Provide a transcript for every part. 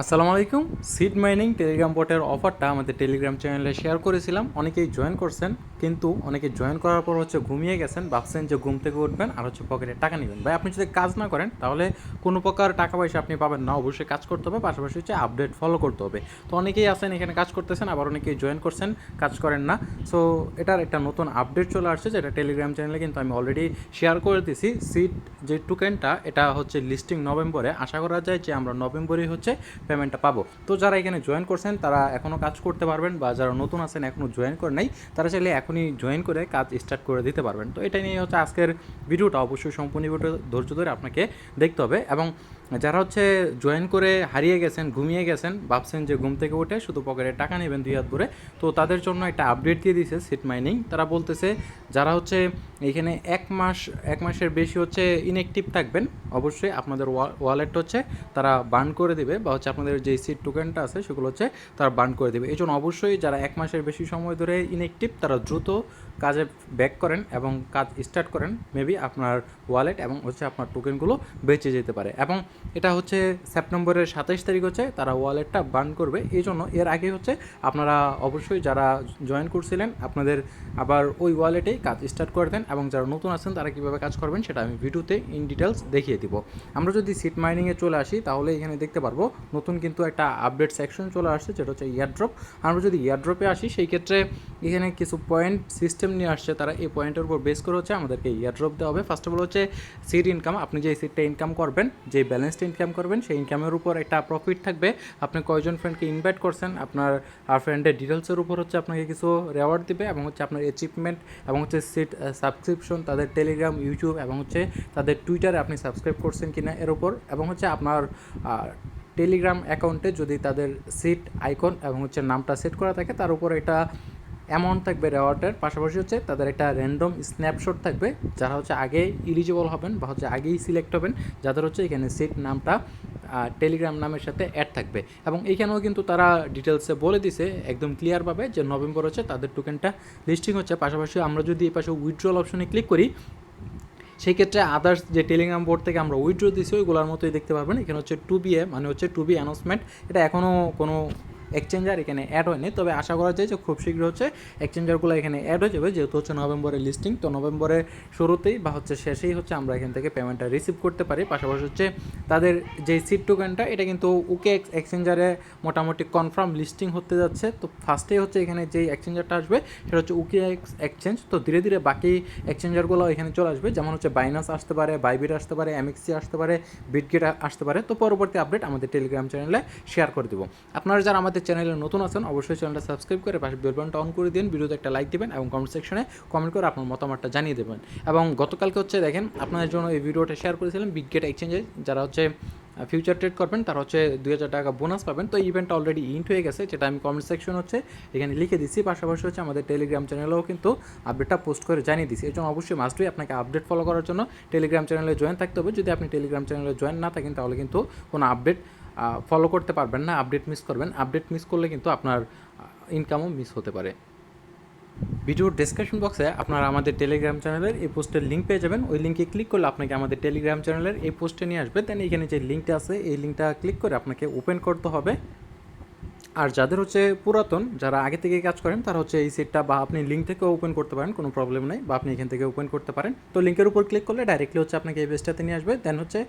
আসসালামু আলাইকুম। Seed mining Telegram বটের অফারটা আমাদের টেলিগ্রাম চ্যানেলে শেয়ার করেছিলাম। অনেকেই জয়েন করছেন, কিন্তু অনেকে জয়েন করার পর হচ্ছে ঘুমিয়ে গেছেন, ভাবছেন যে ঘুম থেকে উঠবেন আর হচ্ছে পকেটে টাকা নেবেন। ভাই, আপনি যদি কাজ না করেন, তাহলে কোনো প্রকার টাকা পয়সা আপনি পাবেন না। অবশ্যই কাজ করতে হবে, পাশাপাশি হচ্ছে আপডেট ফলো করতে হবে। তো অনেকেই আছেন, এখানে কাজ করতেছেন, আবার অনেকেই জয়েন করছেন, কাজ করেন না। সো এটার একটা নতুন আপডেট চলে আসছে, যেটা টেলিগ্রাম চ্যানেলে কিন্তু আমি অলরেডি শেয়ার করে দিছি। সিট যে টোকেনটা এটা হচ্ছে লিস্টিং নভেম্বরে আশা করা যায় যে আমরা নভেম্বরেই হচ্ছে পেমেন্টটা পাবো। তো যারা এখানে জয়েন করছেন, তারা এখনও কাজ করতে পারবেন বা যারা নতুন আছেন এখনও জয়েন করে নাই, তারা চাইলে এখনই জয়েন করে কাজ স্টার্ট করে দিতে পারবেন। তো এটা নিয়ে হচ্ছে আজকের ভিডিওটা অবশ্যই সম্পূর্ণ ভিডিও ধৈর্য ধরে আপনাকে দেখতে হবে এবং যারা হচ্ছে জয়েন করে হারিয়ে গেছেন, ঘুমিয়ে গেছেন, ভাবছেন যে ঘুম থেকে উঠে শুধু পকেটে টাকা নেবেন দুই হাত ভরে, তো তাদের জন্য একটা আপডেট দিয়ে দিয়েছে সিট মাইনিং তারা বলতেছে, যারা হচ্ছে এখানে এক মাস, এক মাসের বেশি হচ্ছে ইনঅ্যাক্টিভ থাকবেন, অবশ্যই আপনাদের ওয়ালেট হচ্ছে তারা বার্ন করে দেবে বা হচ্ছে আপনাদের যে সিট টোকেনটা আছে সেগুলো হচ্ছে তারা বার্ন করে দেবে। এই জন্য অবশ্যই যারা এক মাসের বেশি সময় ধরে ইনঅ্যাক্টিভ তারা দ্রুত কাজে ব্যাক করেন এবং কাজ স্টার্ট করেন মেবি আপনার ওয়ালেট এবং হচ্ছে আপনার টোকেনগুলো বেঁচে যেতে পারে। এবং এটা হচ্ছে সেপ্টেম্বরের সাতাইশ তারিখ হচ্ছে তারা ওয়ালেটটা বার্ন করবে। এই জন্য এর আগে হচ্ছে আপনারা অবশ্যই যারা জয়েন করছিলেন, আপনাদের আবার ওই ওয়ালেটেই কাজ স্টার্ট করে দেন এবং যারা নতুন আছেন, তারা কীভাবে কাজ করবেন সেটা আমি ভিডিওতে ইন ডিটেলস দেখিয়ে দিব। আমরা যদি সিট মাইনিংয়ে চলে আসি, তাহলে এখানে দেখতে পারব নতুন কিন্তু একটা আপডেট সেকশন চলে আসছে, যেটা হচ্ছে ইয়ারড্রপ আমরা যদি ইয়ারড্রপে আসি, সেই ক্ষেত্রে এখানে কিছু পয়েন্ট সিস্টেম নিয়ে আসছে, তারা এই পয়েন্টের উপর বেস করে হচ্ছে আমাদেরকে ইয়ারড্রপ দেওয়া হবে। ফার্স্ট অফ অল হচ্ছে সিট ইনকাম আপনি যে সিটটা ইনকাম করবেন, যে ব্যালেন্সটা ইনকাম করবেন, সেই ইনকামের উপর একটা প্রফিট থাকবে। আপনি কয়জন ফ্রেন্ডকে ইনভাইট করছেন, আপনার, আর ফ্রেন্ডের ডিটেলসের উপর হচ্ছে আপনাকে কিছু রেওয়ার্ড দিবে এবং হচ্ছে আপনার অ্যাচিভমেন্ট এবং হচ্ছে সিট সাবস্ক্রিপশন তাদের টেলিগ্রাম ইউটিউব এবং হচ্ছে তাদের টুইটারে আপনি সাবস্ক্রাইব করছেন কিনা এর উপর এবং হচ্ছে আপনার টেলিগ্রাম অ্যাকাউন্টে যদি তাদের সিট আইকন এবং হচ্ছে নামটা সেট করা থাকে, তার উপর এটা অ্যামাউন্ট থাকবে রেওয়ার্ডের পাশাপাশি হচ্ছে তাদের একটা র্যান্ডম স্ন্যাপশট থাকবে, যারা হচ্ছে আগে ইলিজিবল হবেন বা হচ্ছে আগেই সিলেক্ট হবেন, যাদের হচ্ছে এখানে সিট নামটা টেলিগ্রাম নামের সাথে অ্যাড থাকবে। এবং এইখানেও কিন্তু তারা ডিটেলসে বলে দিছে, একদম ক্লিয়ারভাবে যে নভেম্বর হচ্ছে তাদের টোকেনটা লিস্টিং হচ্ছে। পাশাপাশি আমরা যদি এই পাশে উইথড্রল অপশনে ক্লিক করি সেই ক্ষেত্রে আদার্স যে টেলিগ্রাম বোর্ড থেকে আমরা উইথড্র দিছি, ওইগুলোর মতোই দেখতে পারবেন। এখানে হচ্ছে টু বি এ মানে হচ্ছে টু বি অ্যানাউন্সমেন্ট এটা এখনও কোনো এক্সচেঞ্জার এখানে অ্যাড হয়নি, তবে আশা করা যায় যে খুব শীঘ্র হচ্ছে এক্সচেঞ্জারগুলো এখানে অ্যাড হয়ে যাবে, যেহেতু হচ্ছে নভেম্বরের লিস্টিং তো নভেম্বরের শুরুতেই বা হচ্ছে শেষেই হচ্ছে আমরা এখান থেকে পেমেন্টটা রিসিভ করতে পারি। পাশাপাশি হচ্ছে তাদের যে সিট টোকেনটা এটা কিন্তু উকে এক্সচেঞ্জারে মোটামুটি কনফার্ম লিস্টিং হতে যাচ্ছে। তো ফার্স্টেই হচ্ছে এখানে যেই এক্সচেঞ্জারটা আসবে, সেটা হচ্ছে উকে এক্সচেঞ্জ তো ধীরে ধীরে বাকি এক্সচেঞ্জারগুলো এখানে চলে আসবে, যেমন হচ্ছে বাইনাস আসতে পারে বাইবিট আসতে পারে এমএক্সি আসতে পারে বিটগেট আসতে পারে। তো পরবর্তী আপডেট আমাদের টেলিগ্রাম চ্যানেলে শেয়ার করে দেবো। আপনারা যারা আমাদের চ্যানেলে নতুন আছেন, অবশ্যই চ্যানেলটা সাবস্ক্রাইব করে পাশে বেল বাটনটা অন করে দিন, ভিডিওতে একটা লাইক দিবেন এবং কমেন্ট সেকশনে কমেন্ট করে আপনার মতামতটা জানিয়ে দেবেন। এবং গতকালকে হচ্ছে দেখেন, আপনাদের জন্য এই ভিডিওটা শেয়ার করেছিলাম বিগ এক্সচেঞ্জে যারা হচ্ছে ফিউচার ট্রেড করবেন, তারা হচ্ছে দুই হাজার টাকা বোনাস পাবেন। তো ইভেন্টটা অলরেডি ইন্ট হয়ে গেছে, যেটা আমি কমেন্ট সেকশন হচ্ছে এখানে লিখে দিচ্ছি। পাশাপাশি হচ্ছে আমাদের টেলিগ্রাম চ্যানেলেও কিন্তু আপডেটটা পোস্ট করে জানিয়ে দিচ্ছি। এই জন্য অবশ্যই মাস্টই আপনাকে আপডেট ফলো করার জন্য টেলিগ্রাম চ্যানেলে জয়েন থাকতে হবে। যদি আপনি টেলিগ্রাম চ্যানেলে জয়েন না থাকেন, তাহলে কিন্তু কোনো আপডেট ফলো করতে পারবেন না আপডেট মিস করবেন। আপডেট মিস করলে কিন্তু আপনার ইনকামও মিস হতে পারে। ভিডিওর ডিসক্রিপশন বক্সে আপনারা আমাদের টেলিগ্রাম চ্যানেলের এই পোস্টের লিঙ্ক পেয়ে যাবেন। ওই লিঙ্কে ক্লিক করলে আপনাকে আমাদের টেলিগ্রাম চ্যানেলের এই পোস্টে নিয়ে আসবে। দেন এখানে যে লিঙ্কটা আছে, এই লিঙ্কটা ক্লিক করে আপনাকে ওপেন করতে হবে। আর যাদের হচ্ছে পুরাতন, যারা আগে থেকে কাজ করেন, তারা হচ্ছে এই সেটটা বা আপনি লিঙ্ক থেকে ওপেন করতে পারেন, কোনো প্রবলেম নেই, বা আপনি এখান থেকে ওপেন করতে পারেন। তো লিঙ্কের উপর ক্লিক করলে ডাইরেক্টলি হচ্ছে আপনাকে এই পেজটাতে নিয়ে আসবে। দেন হচ্ছে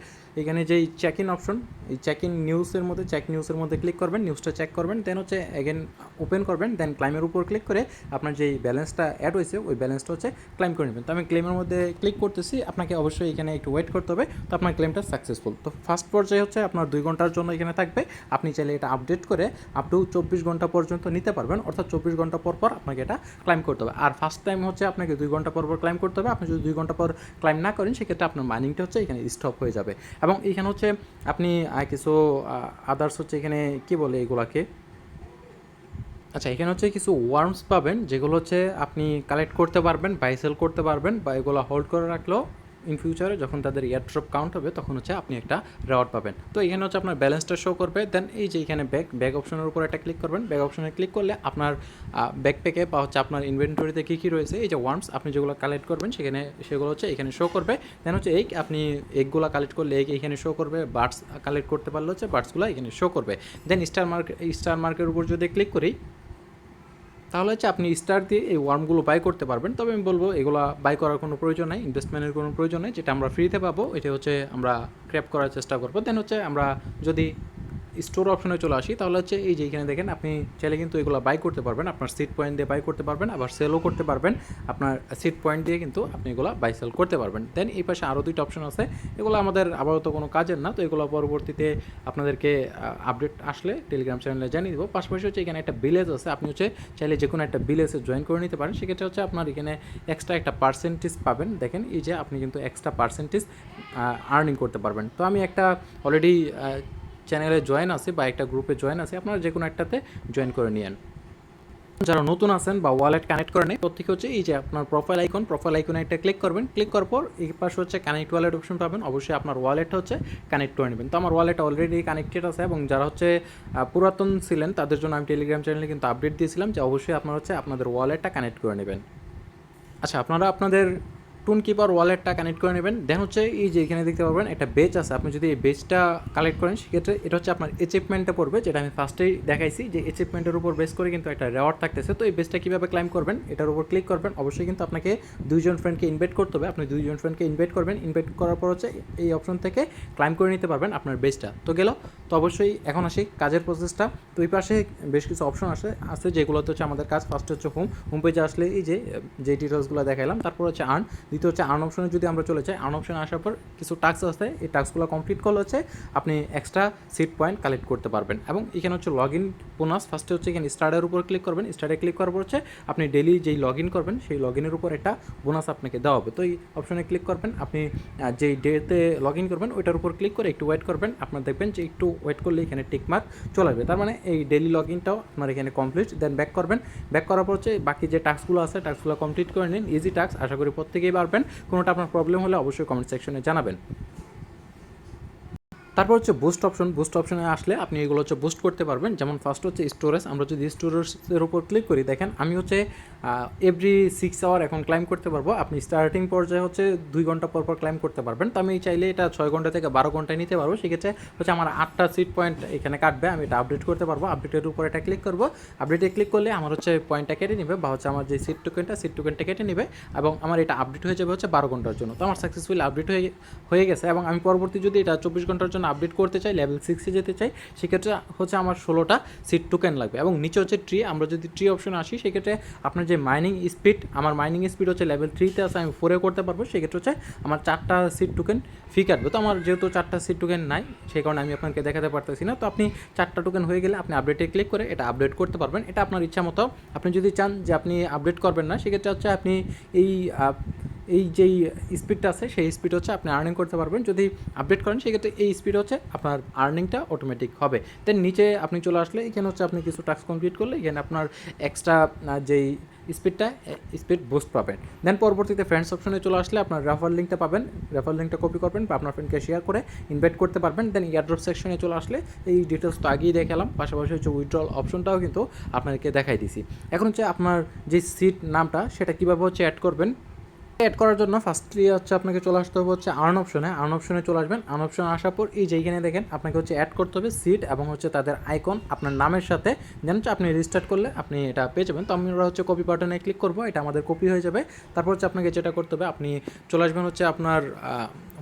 এখানে যেই চেক ইন অপশন এই চেক ইন নিউজের মধ্যে চেক নিউজের মধ্যে ক্লিক করবেন নিউজটা চেক করবেন দেন হচ্ছে এগেন ওপেন করবেন দেন ক্লাইমের উপর ক্লিক করে আপনার যেই ব্যালেন্সটা অ্যাড হয়েছে, ওই ব্যালেন্সটা হচ্ছে ক্লাইম করে নেবেন। তো আমি ক্লেমের মধ্যে ক্লিক করতেছি, আপনাকে অবশ্যই এখানে একটু ওয়েট করতে হবে, তো আপনার ক্লেমটা সাকসেসফুল তো ফার্স্ট পর্যায়ে হচ্ছে আপনার দুই ঘণ্টার জন্য এখানে থাকবে। আপনি চাইলে এটা আপডেট করে আপ টু চব্বিশ ঘণ্টা পর্যন্ত নিতে পারবেন। অর্থাৎ চব্বিশ ঘণ্টা পর পর আপনাকে এটা ক্লাইম করতে হবে। আর ফার্স্ট টাইম হচ্ছে আপনাকে দুই ঘণ্টা পর পর ক্লাইম করতে হবে। আপনি যদি দুই ঘণ্টা পর ক্লাইম না করেন, সেক্ষেত্রে আপনার মাইনিংটা হচ্ছে এখানে স্টপ হয়ে যাবে। এবং এখানে হচ্ছে আপনি কিছু আদার্স হচ্ছে এখানে কি বলে এগুলাকে? আচ্ছা এখানে হচ্ছে কিছু ওয়ার্মস পাবেন, যেগুলো হচ্ছে আপনি কালেক্ট করতে পারবেন বাই সেল করতে পারবেন, বা এগুলো হোল্ড করে রাখলেও ইন ফিউচারে যখন তাদের ইয়ারড্রপ কাউন্ট হবে, তখন হচ্ছে আপনি একটা রেওয়ার্ড পাবেন। তো এখানে হচ্ছে আপনার ব্যালেন্সটা শো করবে দেন এই যে এখানে ব্যাক ব্যাক অপশনের উপর একটা ক্লিক করবেন। ব্যাক অপশনে ক্লিক করলে আপনার ব্যাকপ্যাকে বা হচ্ছে আপনার ইনভেন্টরিতে কী কী রয়েছে, এই যে ওয়ার্মস আপনি যেগুলো কালেক্ট করবেন, সেখানে, সেগুলো হচ্ছে এখানে শো করবে। দেন হচ্ছে এই আপনি এগগুলো কালেক্ট করলে এগ এখানে শো করবে বার্ডস কালেক্ট করতে পারলে হচ্ছে বার্ডসগুলো এখানে শো করবে। দেন স্টার মার্ক স্টার মার্কের উপর যদি ক্লিক করি তাহলে হচ্ছে আপনি স্টার দিয়ে এই ওয়ার্মগুলো বাই করতে পারবেন। তবে আমি বলব, এগুলো বাই করার কোনো প্রয়োজন নেই ইনভেস্টমেন্টের কোনো প্রয়োজন নেই। যেটা আমরা ফ্রিতে পাবো এটা হচ্ছে আমরা ক্র্যাপ করার চেষ্টা করব। দেন হচ্ছে আমরা যদি স্টোর অপশনে চলে আসি, তাহলে হচ্ছে এই যে এখানে দেখেন, আপনি চাইলে কিন্তু এগুলো বাই করতে পারবেন, আপনার সিট পয়েন্ট দিয়ে বাই করতে পারবেন, আবার সেলও করতে পারবেন, আপনার সিট পয়েন্ট দিয়ে কিন্তু আপনি এগুলো বাই সেল করতে পারবেন। দেন এই পাশে আরও দুইটা অপশন আছে, এগুলো আমাদের আপাতত কোনো কাজের না, তো এগুলো পরবর্তীতে আপনাদেরকে আপডেট আসলে টেলিগ্রাম চ্যানেলে জানিয়ে দেবো। পাশাপাশি হচ্ছে এখানে একটা ভিলেজ আছে, আপনি হচ্ছে চাইলে যে কোনো একটা ভিলেজে জয়েন করে নিতে পারেন, সেক্ষেত্রে হচ্ছে আপনার এখানে এক্সট্রা একটা পার্সেন্টেজ পাবেন। দেখেন, এই যে আপনি কিন্তু এক্সট্রা পার্সেন্টেজ আর্নিং করতে পারবেন। তো আমি একটা অলরেডি চ্যানেলে জয়েন আছে বা একটা গ্রুপে জয়েন আছে, আপনারা যে কোনো একটাতে জয়েন করে নিয়েন। যারা নতুন আছেন বা ওয়ালেট কানেক্ট করে নেই, প্রত্যেকে হচ্ছে এই যে আপনার প্রোফাইল আইকন প্রোফাইল আইকনে একটা ক্লিক করবেন। ক্লিক করার পর এই পাশে হচ্ছে কানেক্ট ওয়ালেট অপশন পাবেন। অবশ্যই আপনার ওয়ালেটটা হচ্ছে কানেক্ট করে নেবেন। তো আমার ওয়ালেট অলরেডি কানেক্টেড আছে এবং যারা হচ্ছে পুরাতন ছিলেন, তাদের জন্য আমি টেলিগ্রাম চ্যানেলে কিন্তু আপডেট দিয়েছিলাম যে অবশ্যই আপনারা হচ্ছে আপনাদের ওয়ালেটটা কানেক্ট করে নেবেন। আচ্ছা আপনারা আপনাদের টুন কিপার ওয়ালেটটা কানেক্ট করে নেবেন। দেন হচ্ছে এই যে এখানে দেখতে পারবেন, একটা বেচ আছে। আপনি যদি এই বেচটা কালেক্ট করেন, সেক্ষেত্রে এটা হচ্ছে আপনার অ্যাচিভমেন্টে পড়বে, যেটা আমি ফার্স্টেই দেখাইছি যে অ্যাচিভমেন্টের উপর বেস করে কিন্তু একটা রেওয়ার্ড থাকতেছে। তো এই বেচটা কীভাবে ক্লাইম করবেন, এটার উপর ক্লিক করবেন। অবশ্যই কিন্তু আপনাকে দুইজন ফ্রেন্ডকে ইনভাইট করতে হবে। আপনি দুইজন ফ্রেন্ডকে ইনভাইট করবেন। ইনভাইট করার পর হচ্ছে এই অপশন থেকে ক্লাইম করে নিতে পারবেন আপনার বেচটা। তো গেল। তো অবশ্যই এখন আসি কাজের প্রসেসটা তো এই পাশে বেশ কিছু অপশন আছে আছে যেগুলোতে হচ্ছে আমাদের কাজ। ফার্স্ট হচ্ছে হোম হোম পেজে আসলে এই যে যে ডিটেলসগুলো দেখাইলাম, তারপর হচ্ছে আর্ন দ্বিতীয় হচ্ছে আর্ন অপশনে যদি আমরা চলে যাই আর্ন অপশনে আসার পর কিছু টাস্ক আছে, এই টাস্কগুলো কমপ্লিট করলে হচ্ছে আপনি এক্সট্রা সিট পয়েন্ট কালেক্ট করতে পারবেন। এবং এখানে হচ্ছে লগ ইন বোনাস ফার্স্টে হচ্ছে এখানে স্টার্টের উপর ক্লিক করবেন স্টার্টে ক্লিক করার পর হচ্ছে আপনি ডেলি যেই লগ ইন করবেন, সেই লগ ইনের উপর একটা বোনাস আপনাকে দেওয়া হবে। তো এই অপশনে ক্লিক করবেন, আপনি যেই ডেতে লগ ইন করবেন, ওইটার উপর ক্লিক করে একটু ওয়েট করবেন, আপনার দেখবেন যে একটু ওয়েট করলে এখানে টিকমার্ক চলে আসবে। তার মানে এই ডেলি লগ ইনটাও আপনার এখানে কমপ্লিট দেন ব্যাক করবেন। ব্যাক করার পর হচ্ছে বাকি যে টাস্কগুলো আছে টাস্কগুলো কমপ্লিট করে নিন ইজি টাস্ক আশা করি প্রত্যেকেই পারবেন। কোনোটা আপনার প্রবলেম হলে অবশ্যই কমেন্ট সেকশনে জানাবেন। তারপর হচ্ছে বুস্ট অপশন বুস্ট অপশনে আসলে আপনি এগুলো হচ্ছে বুস্ট করতে পারবেন। যেমন ফার্স্ট হচ্ছে স্টোরেজ আমরা যদি স্টোরেজের উপর ক্লিক করি, দেখেন আমি হচ্ছে এভরি সিক্স আওয়ার এখন ক্লাইম করতে পারব। আপনি স্টার্টিং পর্যায়ে হচ্ছে দুই ঘণ্টা পর পর ক্লাইম করতে পারবেন। তো আমি চাইলে এটা ছয় ঘণ্টা থেকে বারো ঘন্টায় নিতে পারব। সেক্ষেত্রে হচ্ছে আমার আটটা সিট পয়েন্ট এখানে কাটবে, আমি এটা আপডেট করতে পারব। আপডেটের উপর এটা ক্লিক করব। আপডেটে ক্লিক করলে আমার হচ্ছে পয়েন্টটা কেটে নেবে বা হচ্ছে আমার যে সিট টোকেনটা সিট টোকেনটা কেটে নেবে এবং আমার এটা আপডেট হয়ে যাবে হচ্ছে বারো ঘণ্টার জন্য। তো আমার সাকসেসফুল আপডেট হয়ে হয়ে গেছে এবং আমি পরবর্তী যদি এটা চব্বিশ ঘণ্টার জন্য আপডেট করতে চাই লেভেল সিক্সে যেতে চাই, সেক্ষেত্রে হচ্ছে আমার ষোলোটা সিট টোকেন লাগবে। এবং নিচে হচ্ছে ট্রি আমরা যদি ট্রি অপশন আসি, সেক্ষেত্রে আপনার যে মাইনিং স্পিড আমার মাইনিং স্পিড হচ্ছে লেভেল থ্রিতে আছে, আমি ফোরে করতে পারব, সেক্ষেত্রে হচ্ছে আমার চারটা সিট টোকেন ফি কাটবে। তো আমার যেহেতু চারটা সিট টোকেন নাই, সেই কারণে আমি আপনাকে দেখাতে পারতেছি না। তো আপনি চারটা টোকেন হয়ে গেলে আপনি আপডেটে ক্লিক করে এটা আপডেট করতে পারবেন। এটা আপনার ইচ্ছা মতো। আপনি যদি চান যে আপনি আপডেট করবেন না, সেক্ষেত্রে হচ্ছে আপনি এই এই যেই স্পিডটা আছে, সেই স্পিড হচ্ছে আপনি আর্নিং করতে পারবেন। যদি আপডেট করেন সেক্ষেত্রে এই স্পিড হচ্ছে আপনার আর্নিংটা অটোমেটিক হবে। দেন নিচে আপনি চলে আসলে, এখানে হচ্ছে আপনি কিছু টাস্ক কমপ্লিট করলে, এখানে আপনার এক্সট্রা যেই স্পিডটা স্পিড বুস্ট পাবেন। দেন পরবর্তীতে ফ্রেন্ডস অপশনে চলে আসলে আপনার রেফার লিঙ্কটা পাবেন। রেফার লিঙ্কটা কপি করবেন বা আপনার ফ্রেন্ডকে শেয়ার করে ইনভাইট করতে পারবেন। দেন ইয়ারড্রপ সেকশনে চলে আসলে, এই ডিটেলস তো আগেই দেখালাম। পাশাপাশি হচ্ছে উইথড্রল অপশনটাও কিন্তু আপনাদেরকে দেখাই দিছি। এখন হচ্ছে আপনার যে সিট নামটা, সেটা কীভাবে হচ্ছে অ্যাড করবেন? অ্যাড করার জন্য ফার্স্টলি হচ্ছে আপনাকে চলে আসতে হবে হচ্ছে আর্ন অপশনে আর্ন অপশনে চলে আসবেন। আর্ন অপশনে আসার পর এই যে এইখানে দেখেন, আপনাকে হচ্ছে অ্যাড করতে হবে সিট এবং হচ্ছে তাদের আইকন আপনার নামের সাথে। যেন হচ্ছে আপনি রেজিস্টার্ট করলে আপনি এটা পেয়ে যাবেন। তো আমরা হচ্ছে কপি বাটনে ক্লিক করব, এটা আমাদের কপি হয়ে যাবে। তারপর হচ্ছে আপনাকে যেটা করতে হবে, আপনি চলে আসবেন হচ্ছে আপনার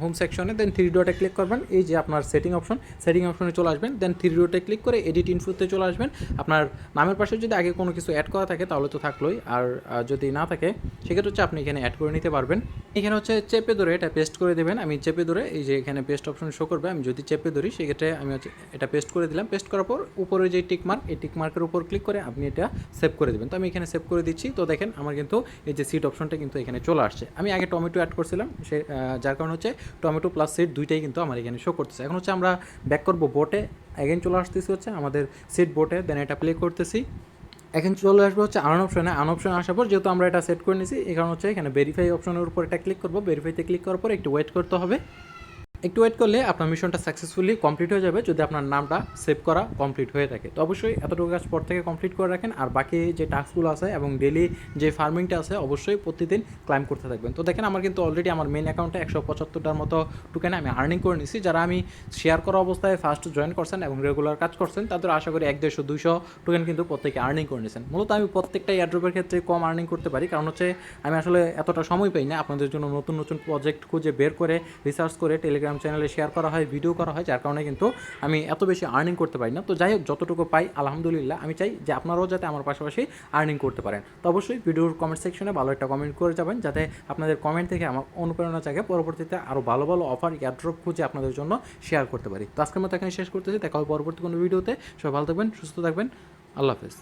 হোম সেকশনে দেন থ্রি ডটে ক্লিক করবেন। এই যে আপনার সেটিং অপশন সেটিং অপশনে চলে আসবেন দেন থ্রি ডটে ক্লিক করে এডিট ইনফোতে চলে আসবেন। আপনার নামের পাশে যদি আগে কোনো কিছু অ্যাড করা থাকে, তাহলে তো থাকলোই। আর যদি না থাকে, সেক্ষেত্রে হচ্ছে আপনি এখানে অ্যাড করে নিতে পারবেন। এখানে হচ্ছে চেপে ধরে এটা পেস্ট করে দেবেন। আমি চেপে ধরে এই যে এখানে পেস্ট অপশন শো করবে, আমি যদি চেপে ধরি, সেক্ষেত্রে আমি হচ্ছে এটা পেস্ট করে দিলাম। পেস্ট করার পর উপরে যে টিক মার্ক এই টিক মার্কের উপর ক্লিক করে আপনি এটা সেভ করে দেবেন। তো আমি এখানে সেভ করে দিচ্ছি। তো দেখেন, আমার কিন্তু এই যে সিট অপশনটা কিন্তু এখানে চলে আসছে। আমি আগে টমেটো অ্যাড করছিলাম। সে যার কারণে হচ্ছে টমেটো প্লাস সেট দুইটাই কিন্তু আমার এখানে শো করতেছে। এখন হচ্ছে আমরা ব্যাক করব বোটে অ্যাগেন চলে আসতেছি হচ্ছে আমাদের সেট বোটে দেন এটা প্লে করতেছি। এখন চলে আসবে হচ্ছে আন অপশনে আন অপশনে আসার পর যেহেতু আমরা এটা সেট করে নিয়েছি এখানে হচ্ছে এখানে ভেরিফাই অপশনের উপর এটা ক্লিক করব। ভেরিফাইতে ক্লিক করার পর একটু ওয়েট করতে হবে। একটু ওয়েট করলে আপনার মিশনটা সাকসেসফুলি কমপ্লিট হয়ে যাবে যদি আপনার নামটা সেভ করা কমপ্লিট হয়ে থাকে। তো অবশ্যই এতটুকু কাজ পর থেকে কমপ্লিট করে রাখেন আর বাকি যে টাস্কগুলো আছে এবং ডেলি যে ফার্মিংটা আছে অবশ্যই প্রতিদিন ক্লাইম করতে থাকবেন। তো দেখেন আমার কিন্তু অলরেডি আমার মেন অ্যাকাউন্টে একশো পঁচাত্তরটার মতো টোকেনে আমি আর্নিং করে নিছি। যারা আমি শেয়ার করা অবস্থায় ফার্স্ট জয়েন করছেন এবং রেগুলার কাজ করছেন, তাদের আশা করি এক দেড়শো, দুইশো টোকেন কিন্তু প্রত্যেকে আর্নিং করে নিয়েছেন মূলত আমি প্রত্যেকটা এয়ারড্রপের ক্ষেত্রে কম আর্নিং করতে পারি, কারণ হচ্ছে আমি আসলে এতটা সময় পাই না। আপনাদের জন্য নতুন নতুন প্রজেক্ট খুঁজে বের করে রিসার্চ করে টেলিগ্রাম চ্যানেলে শেয়ার করা হয় ভিডিও করা হয়, যার কারণে কিন্তু আমি এত বেশি আর্নিং করতে পারি না। তো যাই হোক, যতটুকু পাই, আলহামদুলিল্লাহ, আমি চাই যে আপনারাও যাতে আমার পাশাপাশি আর্নিং করতে পারেন। তো অবশ্যই ভিডিওর কমেন্ট সেকশনে ভালো একটা কমেন্ট করে যাবেন, যাতে আপনাদের কমেন্ট থেকে আমার অনুপ্রেরণা জাগে, পরবর্তীতে আরও ভালো ভালো অফার এয়ারড্রপ খুঁজে আপনাদের জন্য শেয়ার করতে পারি। তো আজকের মতো এখানে শেষ করতেছি, দেখা হবে পরবর্তী কোনো ভিডিওতে সবাই ভালো থাকবেন, সুস্থ থাকবেন। আল্লাহ হাফেজ।